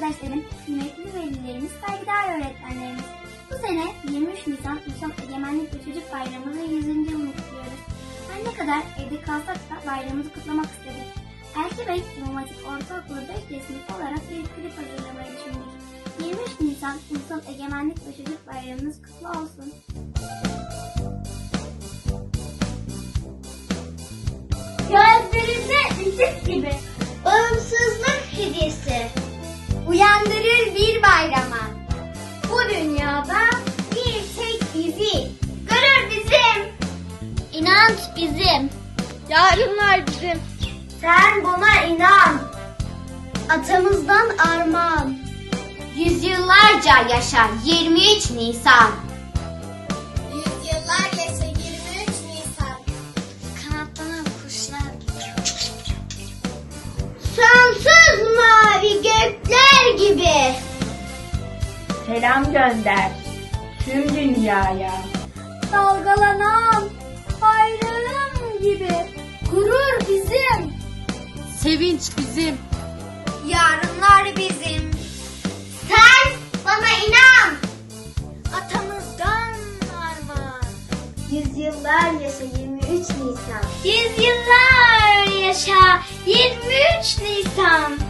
arkadaşlarım, kıymetli velilerimiz, saygıdeğer öğretmenlerimiz. Bu sene 23 Nisan Ulusal Egemenlik ve Çocuk Bayramı'nın 100. yılını kutluyoruz. Her ne kadar evde kalsak da bayramımızı kutlamak istedik. Elkibey İmam Hatip Ortaokulu 5 sınıf olarak bir klip hazırlamayı düşündük. 23 Nisan Ulusal Egemenlik ve Çocuk Bayramınız kutlu olsun. Gözlerinde ışık gibi. İnanç bizim. Yarınlar bizim. Sen buna inan. Atamızdan armağan. Yüzyıllarca yaşa 23 Nisan. Yüzyıllar yaşa 23 Nisan. Kanatlanan kuşlar. Sonsuz mavi gökler gibi. Selam gönder tüm dünyaya. Dalgalanan Sevinç bizim. Yarınlar bizim. Sen bana inan. Atamızdan armağan. Yüzyıllar yaşa 23 Nisan. Yüzyıllar yaşa 23 Nisan.